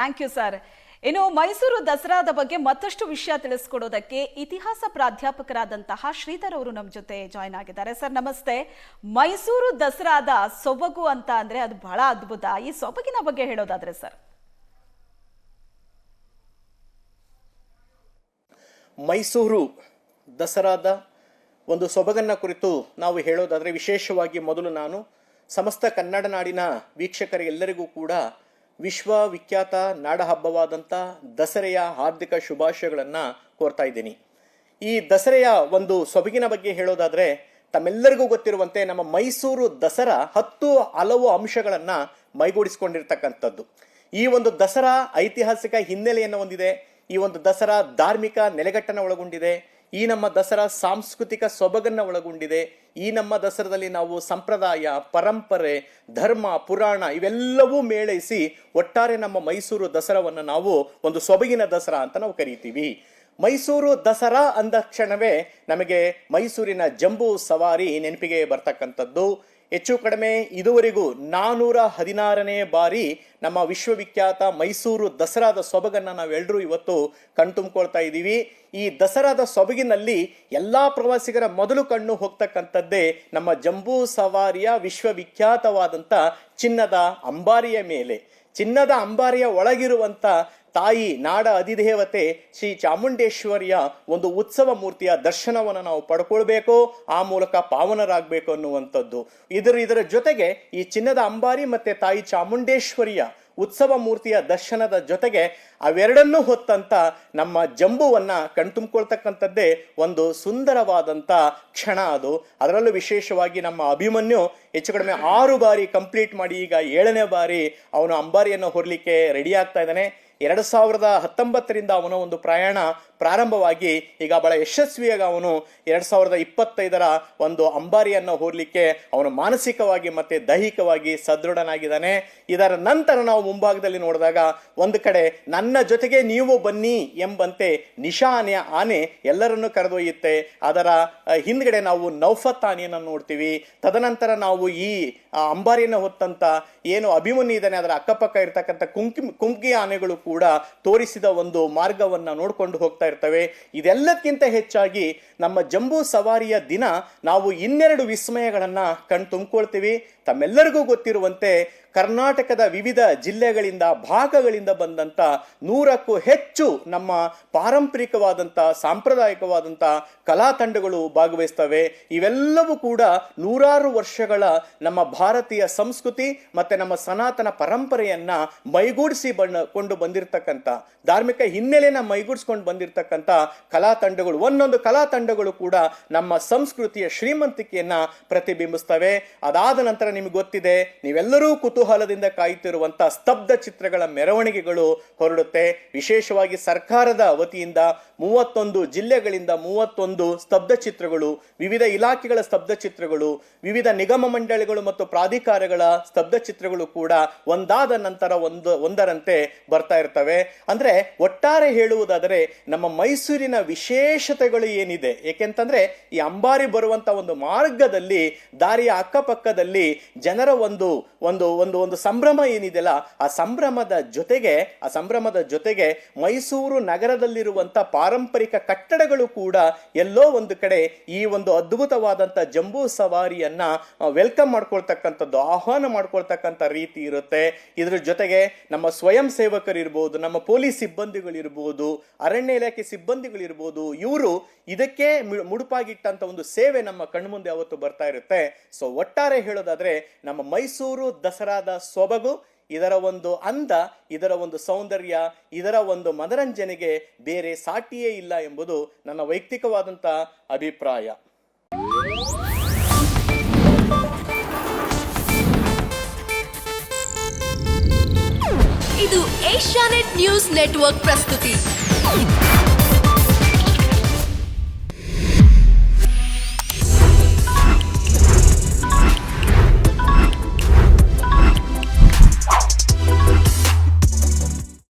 Thank you sir ಇನ್ನು ಮೈಸೂರು ದಸರಾದ ಬಗ್ಗೆ ಮತ್ತಷ್ಟು ವಿಷಯ ತಿಳಿಸ್ಕೊಡೋದಕ್ಕೆ ಇತಿಹಾಸ ಪ್ರಾಧ್ಯಾಪಕರಾದಂತಹ ಶ್ರೀಧರ್ ಅವರು ನಮ್ಮ ಜೊತೆ ಜಾಯ್ನ್ ಆಗಿದ್ದಾರೆ. ಸರ್ ನಮಸ್ತೆ. ಮೈಸೂರು ದಸರಾದ ಸೊಬಗು ಅಂತ ಅಂದ್ರೆ ಅದು ಬಹಳ ಅದ್ಭುತ. ಈ ಸೊಬಗಿನ ಬಗ್ಗೆ ಹೇಳೋದಾದ್ರೆ ಸರ್ ಮೈಸೂರು ದಸರಾದ ಒಂದು ಸೊಬಗನ್ನ ಕುರಿತು ನಾವು ಹೇಳೋದಾದರೆ ವಿಶೇಷವಾಗಿ ಮೊದಲು ನಾನು ಸಮಸ್ತ ಕನ್ನಡ ನಾಡಿನ ವೀಕ್ಷಕರೆಲ್ಲರಿಗೂ ಕೂಡ ವಿಶ್ವವಿಖ್ಯಾತ ನಾಡ ಹಬ್ಬವಾದಂಥ ದಸರೆಯ ಹಾರ್ದಿಕ ಶುಭಾಶಯಗಳನ್ನು ಕೋರ್ತಾ ಇದ್ದೀನಿ. ಈ ದಸರೆಯ ಒಂದು ಸೊಬಗಿನ ಬಗ್ಗೆ ಹೇಳೋದಾದರೆ, ತಮ್ಮೆಲ್ಲರಿಗೂ ಗೊತ್ತಿರುವಂತೆ ನಮ್ಮ ಮೈಸೂರು ದಸರಾ ಹತ್ತು ಹಲವು ಅಂಶಗಳನ್ನು ಮೈಗೂಡಿಸಿಕೊಂಡಿರ್ತಕ್ಕಂಥದ್ದು. ಈ ಒಂದು ದಸರಾ ಐತಿಹಾಸಿಕ ಹಿನ್ನೆಲೆಯನ್ನು ಹೊಂದಿದೆ, ಈ ಒಂದು ದಸರಾ ಧಾರ್ಮಿಕ ನೆಲೆಗಟ್ಟನ್ನು ಒಳಗೊಂಡಿದೆ, ಈ ನಮ್ಮ ದಸರಾ ಸಾಂಸ್ಕೃತಿಕ ಸೊಬಗನ್ನು ಒಳಗೊಂಡಿದೆ ಈ ನಮ್ಮ ದಸರಾದಲ್ಲಿ ನಾವು ಸಂಪ್ರದಾಯ, ಪರಂಪರೆ, ಧರ್ಮ, ಪುರಾಣ ಇವೆಲ್ಲವೂ ಮೇಳೈಸಿ ಒಟ್ಟಾರೆ ನಮ್ಮ ಮೈಸೂರು ದಸರಾವನ್ನು ನಾವು ಒಂದು ಸೊಬಗಿನ ದಸರಾ ಅಂತ ನಾವು ಕರಿತೀವಿ. ಮೈಸೂರು ದಸರಾ ಅಂದ ಕ್ಷಣವೇ ನಮಗೆ ಮೈಸೂರಿನ ಜಂಬೂ ಸವಾರಿ ನೆನಪಿಗೆ ಬರ್ತಕ್ಕಂಥದ್ದು. ಹೆಚ್ಚು ಕಡಿಮೆ ಇದುವರೆಗೂ ನಾನೂರ ಹದಿನಾರನೇ ಬಾರಿ ನಮ್ಮ ವಿಶ್ವವಿಖ್ಯಾತ ಮೈಸೂರು ದಸರಾದ ಸೊಬಗನ್ನು ನಾವೆಲ್ಲರೂ ಇವತ್ತು ಕಣ್ತುಂಬ್ಕೊಳ್ತಾ ಇದ್ದೀವಿ. ಈ ದಸರಾದ ಸೊಬಗಿನಲ್ಲಿ ಎಲ್ಲ ಪ್ರವಾಸಿಗರ ಮೊದಲು ಕಣ್ಣು ಹೋಗ್ತಕ್ಕಂಥದ್ದೇ ನಮ್ಮ ಜಂಬೂ ಸವಾರಿಯ ವಿಶ್ವವಿಖ್ಯಾತವಾದಂಥ ಚಿನ್ನದ ಅಂಬಾರಿಯ ಮೇಲೆ. ಚಿನ್ನದ ಅಂಬಾರಿಯ ಒಳಗಿರುವಂತ ತಾಯಿ ನಾಡ ಅಧಿದೇವತೆ ಶ್ರೀ ಚಾಮುಂಡೇಶ್ವರಿಯ ಒಂದು ಉತ್ಸವ ಮೂರ್ತಿಯ ದರ್ಶನವನ್ನು ನಾವು ಪಡ್ಕೊಳ್ಬೇಕು, ಆ ಮೂಲಕ ಪಾವನರಾಗಬೇಕು ಅನ್ನುವಂಥದ್ದು. ಇದರ ಇದರ ಜೊತೆಗೆ ಈ ಚಿನ್ನದ ಅಂಬಾರಿ ಮತ್ತೆ ತಾಯಿ ಚಾಮುಂಡೇಶ್ವರಿಯ ಉತ್ಸವ ಮೂರ್ತಿಯ ದರ್ಶನದ ಜೊತೆಗೆ ಅವೆರಡನ್ನೂ ಹೊತ್ತಂತ ನಮ್ಮ ಜಂಬುವನ್ನ ಕಣ್ತುಂಬ್ಕೊಳ್ತಕ್ಕಂಥದ್ದೇ ಒಂದು ಸುಂದರವಾದಂಥ ಕ್ಷಣ ಅದು. ಅದರಲ್ಲೂ ವಿಶೇಷವಾಗಿ ನಮ್ಮ ಅಭಿಮನ್ಯು ಹೆಚ್ಚು ಕಡಿಮೆ ಆರು ಬಾರಿ ಕಂಪ್ಲೀಟ್ ಮಾಡಿ ಈಗ ಏಳನೇ ಬಾರಿ ಅವನು ಅಂಬಾರಿಯನ್ನು ಹೊರಲಿಕ್ಕೆ ರೆಡಿ ಆಗ್ತಾ ಇದ್ದಾನೆ. ಎರಡು ಸಾವಿರದ ಹತ್ತೊಂಬತ್ತರಿಂದ ಅವನ ಒಂದು ಪ್ರಯಾಣ ಪ್ರಾರಂಭವಾಗಿ ಈಗ ಬಹಳ ಯಶಸ್ವಿಯಾಗಿ ಅವನು ಎರಡು ಸಾವಿರದ ಇಪ್ಪತ್ತೈದರ ಒಂದು ಅಂಬಾರಿಯನ್ನು ಹೋರ್ಲಿಕ್ಕೆ ಅವನು ಮಾನಸಿಕವಾಗಿ ಮತ್ತೆ ದೈಹಿಕವಾಗಿ ಸದೃಢನಾಗಿದ್ದಾನೆ. ಇದರ ನಂತರ ನಾವು ಮುಂಭಾಗದಲ್ಲಿ ನೋಡಿದಾಗ ಒಂದು ಕಡೆ, ನನ್ನ ಜೊತೆಗೆ ನೀವು ಬನ್ನಿ ಎಂಬಂತೆ ನಿಶಾನೆಯ ಆನೆ ಎಲ್ಲರನ್ನು ಕರೆದೊಯ್ಯುತ್ತೆ. ಅದರ ಹಿಂದ್ಗಡೆ ನಾವು ನೌಫತ್ ಆನೆಯನ್ನು ನೋಡ್ತೀವಿ. ತದನಂತರ ನಾವು ಈ ಅಂಬಾರಿಯನ್ನು ಹೊತ್ತಂತ ಏನು ಅಭಿಮನ್ಯು ಇದ್ದಾನೆ, ಅದರ ಅಕ್ಕಪಕ್ಕ ಇರತಕ್ಕಂಥ ಕುಂಕಿ ಕುಂಕಿ ಆನೆಗಳು ಕೂಡ ತೋರಿಸಿದ ಒಂದು ಮಾರ್ಗವನ್ನ ನೋಡ್ಕೊಂಡು ಹೋಗ್ತಾ ಇರ್ತವೆ. ಇದೆಲ್ಲಕ್ಕಿಂತ ಹೆಚ್ಚಾಗಿ ನಮ್ಮ ಜಂಬೂ ಸವಾರಿಯ ದಿನ ನಾವು ಇನ್ನೆರಡು ವಿಸ್ಮಯಗಳನ್ನ ಕಣ್ ತುಂಬಿಕೊಳ್ತೀವಿ ತಮ್ಮೆಲ್ಲರಿಗೂ ಗೊತ್ತಿರುವಂತೆ ಕರ್ನಾಟಕದ ವಿವಿಧ ಜಿಲ್ಲೆಗಳಿಂದ, ಭಾಗಗಳಿಂದ ಬಂದಂತ ನೂರಕ್ಕೂ ಹೆಚ್ಚು ನಮ್ಮ ಪಾರಂಪರಿಕವಾದಂಥ ಸಾಂಪ್ರದಾಯಿಕವಾದಂಥ ಕಲಾ ತಂಡಗಳು ಭಾಗವಹಿಸ್ತವೆ. ಇವೆಲ್ಲವೂ ಕೂಡ ನೂರಾರು ವರ್ಷಗಳ ನಮ್ಮ ಭಾರತೀಯ ಸಂಸ್ಕೃತಿ ಮತ್ತೆ ನಮ್ಮ ಸನಾತನ ಪರಂಪರೆಯನ್ನ ಮೈಗೂಡಿಸಿ ಬಣ್ಣ, ಕೊಂಡು ಬಂದಿರತಕ್ಕಂಥ ಧಾರ್ಮಿಕ ಹಿನ್ನೆಲೆನ ಮೈಗೂಡಿಸ್ಕೊಂಡು ಬಂದಿರತಕ್ಕಂಥ ಕಲಾ ತಂಡಗಳು, ಒಂದೊಂದು ಕಲಾ ತಂಡಗಳು ಕೂಡ ನಮ್ಮ ಸಂಸ್ಕೃತಿಯ ಶ್ರೀಮಂತಿಕೆಯನ್ನ ಪ್ರತಿಬಿಂಬಿಸ್ತವೆ. ಅದಾದ ನಂತರ ನಿಮ್ಗೆ ಗೊತ್ತಿದೆ, ನೀವೆಲ್ಲರೂ ಕುತೂಹಲದಿಂದ ಕಾಯುತ್ತಿರುವಂತ ಸ್ತಬ್ಧ ಚಿತ್ರಗಳ ಮೆರವಣಿಗೆಗಳು ಹೊರಡುತ್ತೆ. ವಿಶೇಷವಾಗಿ ಸರ್ಕಾರದ ವತಿಯಿಂದ ಮೂವತ್ತೊಂದು ಜಿಲ್ಲೆಗಳಿಂದ ಮೂವತ್ತೊಂದು ಸ್ತಬ್ಧ ಚಿತ್ರಗಳು, ವಿವಿಧ ಇಲಾಖೆಗಳ ಸ್ತಬ್ಧ ಚಿತ್ರಗಳು, ವಿವಿಧ ನಿಗಮ ಮಂಡಳಿಗಳು ಮತ್ತು ಪ್ರಾಧಿಕಾರಗಳ ಸ್ತಬ್ಧ ಚಿತ್ರಗಳು ಕೂಡ ಒಂದಾದ ನಂತರ ಒಂದು, ಒಂದರಂತೆ ಬರ್ತಾ ಇರ್ತವೆ. ಅಂದ್ರೆ ಒಟ್ಟಾರೆ ಹೇಳುವುದಾದರೆ ನಮ್ಮ ಮೈಸೂರಿನ ವಿಶೇಷತೆಗಳು ಏನಿದೆ? ಏಕೆಂತಂದ್ರೆ ಈ ಅಂಬಾರಿ ಬರುವಂತ ಒಂದು ಮಾರ್ಗದಲ್ಲಿ, ದಾರಿಯ ಅಕ್ಕಪಕ್ಕದಲ್ಲಿ ಜನರ ಒಂದು ಒಂದು ಒಂದು ಒಂದು ಸಂಭ್ರಮ ಏನಿದೆಯಲ್ಲ ಆ ಸಂಭ್ರಮದ ಜೊತೆಗೆ, ಆ ಸಂಭ್ರಮದ ಜೊತೆಗೆ ಮೈಸೂರು ನಗರದಲ್ಲಿರುವಂತ ಪಾರಂಪರಿಕ ಕಟ್ಟಡಗಳು ಕೂಡ ಎಲ್ಲೋ ಒಂದು ಕಡೆ ಈ ಒಂದು ಅದ್ಭುತವಾದಂಥ ಜಂಬೂ ಸವಾರಿಯನ್ನು ವೆಲ್ಕಮ್ ಮಾಡ್ಕೊಳ್ತಕ್ಕಂಥದ್ದು, ಆಹ್ವಾನ ಮಾಡ್ಕೊಳ್ತಕ್ಕಂಥ ರೀತಿ ಇರುತ್ತೆ. ಇದ್ರ ಜೊತೆಗೆ ನಮ್ಮ ಸ್ವಯಂ ಸೇವಕರಿರ್ಬೋದು, ನಮ್ಮ ಪೊಲೀಸ್ ಸಿಬ್ಬಂದಿಗಳಿರ್ಬೋದು, ಅರಣ್ಯ ಇಲಾಖೆ ಸಿಬ್ಬಂದಿಗಳಿರ್ಬೋದು, ಇವರು ಇದಕ್ಕೆ ಮುಡುಪಾಗಿಟ್ಟಂಥ ಮುಡುಪಾಗಿಟ್ಟಂತ ಒಂದು ಸೇವೆ ನಮ್ಮ ಕಣ್ಮುಂದೆ ಅವತ್ತು ಬರ್ತಾ ಇರುತ್ತೆ. ಸೊ ಒಟ್ಟಾರೆ ಹೇಳೋದಾದ್ರೆ ನಮ್ಮ ಮೈಸೂರು ದಸರಾದ ಸೊಬಗು, ಇದರ ಒಂದು ಅಂದ, ಇದರ ಒಂದು ಸೌಂದರ್ಯ, ಇದರ ಒಂದು ಮನರಂಜನೆಗೆ ಬೇರೆ ಸಾಟಿಯೇ ಇಲ್ಲ ಎಂಬುದು ನನ್ನ ವೈಯಕ್ತಿಕವಾದಂಥ ಅಭಿಪ್ರಾಯ. ಇದು ಏಷ್ಯಾನೆಟ್ ನ್ಯೂಸ್ ನೆಟ್ವರ್ಕ್ ಪ್ರಸ್ತುತಿ.